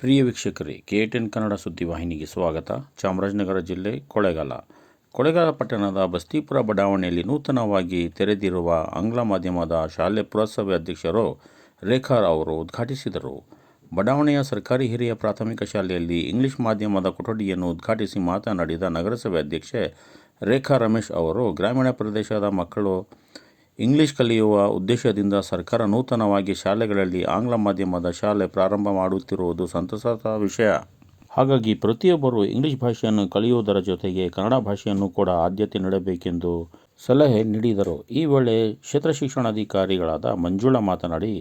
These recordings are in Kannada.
ಪ್ರಿಯ ವೀಕ್ಷಕರೇ, ಕೆ ಟೆನ್ ಕನ್ನಡ ಸುದ್ದಿವಾಹಿನಿಗೆ ಸ್ವಾಗತ. ಚಾಮರಾಜನಗರ ಜಿಲ್ಲೆ ಕೊಳೆಗಾಲ. ಕೊಳೆಗಾಲ ಪಟ್ಟಣದ ಬಸ್ತಿಪುರ ಬಡಾವಣೆಯಲ್ಲಿ ನೂತನವಾಗಿ ತೆರೆದಿರುವ ಆಂಗ್ಲ ಮಾಧ್ಯಮದ ಶಾಲೆ ಪುರಸಭೆ ಅಧ್ಯಕ್ಷರು ರೇಖಾ ಅವರು ಉದ್ಘಾಟಿಸಿದರು. ಬಡಾವಣೆಯ ಸರ್ಕಾರಿ ಹಿರಿಯ ಪ್ರಾಥಮಿಕ ಶಾಲೆಯಲ್ಲಿ ಇಂಗ್ಲಿಷ್ ಮಾಧ್ಯಮದ ಕೊಠಡಿಯನ್ನು ಉದ್ಘಾಟಿಸಿ ಮಾತನಾಡಿದ ನಗರಸಭೆ ಅಧ್ಯಕ್ಷೆ ರೇಖಾ ರಮೇಶ್ ಅವರು, ಗ್ರಾಮೀಣ ಪ್ರದೇಶದ ಮಕ್ಕಳು ಇಂಗ್ಲಿಷ್ ಕಲಿಯುವ ಉದ್ದೇಶದಿಂದ ಸರ್ಕಾರ ನೂತನವಾಗಿ ಶಾಲೆಗಳಲ್ಲಿ ಆಂಗ್ಲ ಮಾಧ್ಯಮದ ಶಾಲೆ ಪ್ರಾರಂಭ ಮಾಡುತ್ತಿರುವುದು ಸಂತಸದ ವಿಷಯ. ಹಾಗಾಗಿ ಪ್ರತಿಯೊಬ್ಬರು ಇಂಗ್ಲಿಷ್ ಭಾಷೆಯನ್ನು ಕಲಿಯುವುದರ ಜೊತೆಗೆ ಕನ್ನಡ ಭಾಷೆಯನ್ನು ಕೂಡ ಆದ್ಯತೆ ನೀಡಬೇಕೆಂದು ಸಲಹೆ ನೀಡಿದರು. ಈ ವೇಳೆ ಕ್ಷೇತ್ರ ಶಿಕ್ಷಣಾಧಿಕಾರಿಗಳಾದ ಮಂಜುಳಾ ಮಾತನಾಡಿ,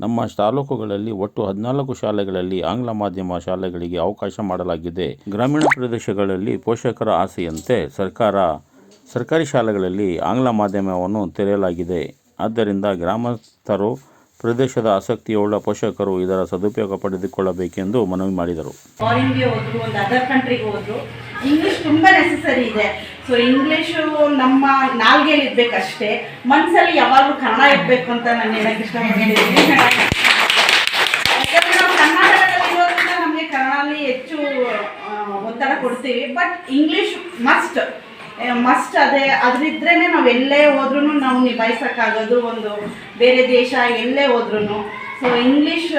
ನಮ್ಮ ತಾಲೂಕುಗಳಲ್ಲಿ ಒಟ್ಟು ಹದಿನಾಲ್ಕು ಶಾಲೆಗಳಲ್ಲಿ ಆಂಗ್ಲ ಮಾಧ್ಯಮ ಶಾಲೆಗಳಿಗೆ ಅವಕಾಶ ಮಾಡಲಾಗಿದೆ. ಗ್ರಾಮೀಣ ಪ್ರದೇಶಗಳಲ್ಲಿ ಪೋಷಕರ ಆಸೆಯಂತೆ ಸರ್ಕಾರ ಸರ್ಕಾರಿ ಶಾಲೆಗಳಲ್ಲಿ ಆಂಗ್ಲ ಮಾಧ್ಯಮವನ್ನು ತೆರೆಯಲಾಗಿದೆ. ಆದ್ದರಿಂದ ಗ್ರಾಮಸ್ಥರು ಪ್ರದೇಶದ ಆಸಕ್ತಿಯುಳ್ಳ ಪೋಷಕರು ಇದರ ಸದುಪಯೋಗ ಪಡೆದುಕೊಳ್ಳಬೇಕೆಂದು ಮನವಿ ಮಾಡಿದರು. ಫಾರಿನ್ಗೆ ಹೋದ್ರು, ಒಂದು ಅದರ್ ಕಂಟ್ರಿಗೆ ಹೋದ್ರು ಇಂಗ್ಲಿಷ್ ತುಂಬಾ ನೆಸೆಸರಿ ಇದೆ. ಸೊ ಇಂಗ್ಲೀಷು ನಮ್ಮ ನಾಲ್ಗೆಯಲ್ಲಿ ಇರ್ಬೇಕಷ್ಟೇ. ಮನಸ್ಸಲ್ಲಿ ಯಾವಾಗಲೂ ಕನ್ನಡ ಇರಬೇಕು ಅಂತ ನಾನು ಹೇಳಕ್ಕೆ ಇಷ್ಟಪಡ್ತೀನಿ ಯಾಕಂದ್ರೆ ನಾವು ಕರ್ನಾಟಕದಲ್ಲಿ ಇರೋದ್ರಿಂದ ನಮಗೆ ಕನ್ನಡಲ್ಲಿ ಹೆಚ್ಚು ಒತ್ತಡ ಕೊಡ್ತೀವಿ. ಬಟ್ ಇಂಗ್ಲೀಷ್ ಮಸ್ಟ್ ಮಸ್ಟ್ ಅದೇ. ಅದ್ರಿದ್ರೇನೆ ನಾವು ಎಲ್ಲೇ ಹೋದ್ರೂ ನಾವು ನಿಭಾಯಿಸೋಕ್ಕಾಗೋದು ಒಂದು ಬೇರೆ ದೇಶ ಎಲ್ಲೇ ಹೋದ್ರೂ ಸೊ ಇಂಗ್ಲಿಷ್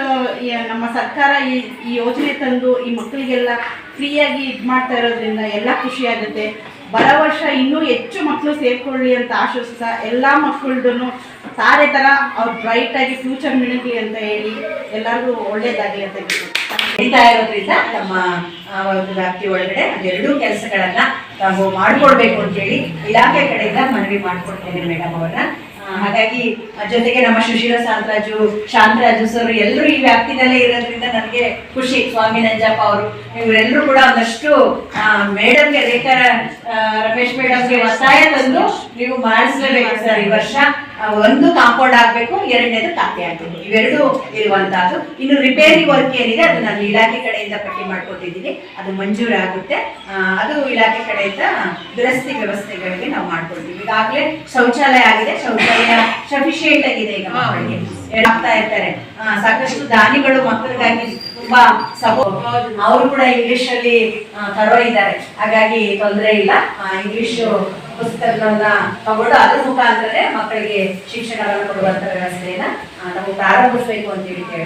ನಮ್ಮ ಸರ್ಕಾರ ಈ ಈ ಯೋಜನೆ ತಂದು ಈ ಮಕ್ಕಳಿಗೆಲ್ಲ ಫ್ರೀಯಾಗಿ ಇದು ಮಾಡ್ತಾ ಇರೋದ್ರಿಂದ ಎಲ್ಲ ಖುಷಿಯಾಗುತ್ತೆ ಬರ ವರ್ಷ ಇನ್ನೂ ಹೆಚ್ಚು ಮಕ್ಕಳು ಸೇರ್ಕೊಳ್ಳಿ ಅಂತ ಆಶಿಸ್ತಾ ಎಲ್ಲ ಮಕ್ಕಳದೂ ತಾರೆ ಥರ ಅವ್ರು ಬ್ರೈಟಾಗಿ ಫ್ಯೂಚರ್ ಮಿಣಗ್ಲಿ ಅಂತ ಹೇಳಿ ಎಲ್ಲರಿಗೂ ಒಳ್ಳೇದಾಗಲಿ ಅಂತ ಹೇಳ್ತಾ ಇರೋದ್ರಿಂದ ನಮ್ಮ ಒಂದು ವ್ಯಾಪ್ತಿ ಒಳಗಡೆ ಅದೆರಡೂ ಕೆಲಸಗಳನ್ನ ನಾವು ಮಾಡ್ಕೊಡ್ಬೇಕು ಅಂತ ಹೇಳಿ ಇಲಾಖೆ ಕಡೆಯಿಂದ ಮನವಿ ಮಾಡ್ಕೊಡ್ತೇನೆ ಮೇಡಮ್ ಅವ್ರನ್ನ. ಹಾಗಾಗಿ ಜೊತೆಗೆ ನಮ್ಮ ಸುಶೀಲ ಸಾಂತರಾಜು ಶಾಂತರಾಜು ಸರ್ ಎಲ್ಲರೂ ಈ ವ್ಯಾಪ್ತಿನಲ್ಲೇ ಇರೋದ್ರಿಂದ ನನಗೆ ಖುಷಿ. ಸ್ವಾಮಿ ನಂಜಪ್ಪ ಅವರು, ಇವರೆಲ್ಲರೂ ಕೂಡ ಒಂದಷ್ಟು ಮೇಡಮ್ಗೆ ರೇಖಾ ರಮೇಶ್ ಮೇಡಮ್ಗೆ ಒತ್ತಾಯ ತಂದು ನೀವು ಮಾಡಿಸ್ಲೇಬೇಕು ಸರ್ ಈ ವರ್ಷ. ಒಂದು ಕಾಂಪೌಂಡ್ ಆಗ್ಬೇಕು ಎರಡನೇದು ಖಾತೆ ಆಗ್ಬೇಕು. ಇವೆರಡು ಇರುವಂತಹದ್ದು. ಇನ್ನು ರಿಪೇರಿ ವರ್ಕ್ ಏನಿದೆ ಅದು ನಾನು ಇಲಾಖೆ ಕಡೆಯಿಂದ ಪಟ್ಟಿ ಮಾಡ್ಕೊಟ್ಟಿದ್ದೀನಿ. ಅದು ಮಂಜೂರಾಗುತ್ತೆ ಆಗುತ್ತೆ. ಅದು ಇಲಾಖೆ ಕಡೆಯಿಂದ ದುರಸ್ತಿ ವ್ಯವಸ್ಥೆಗಳಿಗೆ ನಾವು ಮಾಡ್ಕೊಡ್ತೀವಿ. ಈಗಾಗಲೇ ಶೌಚಾಲಯ ಆಗಿದೆ. ಶೌಚಾಲಯ ಸಫಿಶಿಯೆಂಟ್ ಆಗಿದೆ ಈಗ ಮಕ್ಕಳಿಗೆ. ಆಗ್ತಾ ಇರ್ತಾರೆ? ಸಾಕಷ್ಟು ದಾನಿಗಳು ಮಕ್ಕಳಿಗಾಗಿ ತುಂಬಾ ಅವರು ಕೂಡ ಇಂಗ್ಲಿಷ್ ಅಲ್ಲಿ ತರೋ ಇದ್ದಾರೆ ಹಾಗಾಗಿ ತೊಂದರೆ ಇಲ್ಲ. ಇಂಗ್ಲಿಷ್ ಪುಸ್ತಕಗಳನ್ನ ತಗೊಂಡು ಅದ್ರ ಮುಖಾಂತರ ಮಕ್ಕಳಿಗೆ ಶಿಕ್ಷಣವನ್ನು ಕೊಡುವಂತ ವ್ಯವಸ್ಥೆಯನ್ನ ನಾವು ಪ್ರಾರಂಭಿಸಬೇಕು ಅಂತ ಹೇಳಿ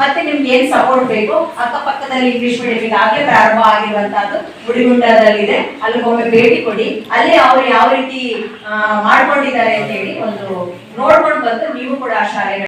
ಮತ್ತೆ ನಿಮ್ಗೆ ಏನ್ ಸಪೋರ್ಟ್ ಬೇಕು? ಅಕ್ಕಪಕ್ಕದಲ್ಲಿ ಇಂಗ್ಲಿಷ್ ಮೀಡಿಯಂ ಈಗಾಗಲೇ ಪ್ರಾರಂಭ ಆಗಿರುವಂತಹದ್ದು ಗುಡಿಗುಂಡದಲ್ಲಿದೆ ಅಲ್ಲಿಗೊಮ್ಮೆ ಭೇಟಿ ಕೊಡಿ. ಅಲ್ಲಿ ಅವರು ಯಾವ ರೀತಿ ಮಾಡ್ಕೊಂಡಿದ್ದಾರೆ ಅಂತ ಹೇಳಿ ಒಂದು ನೋಡ್ಕೊಂಡು ಬಂದು ನೀವು ಕೂಡ ಆ ಶಾಲೆ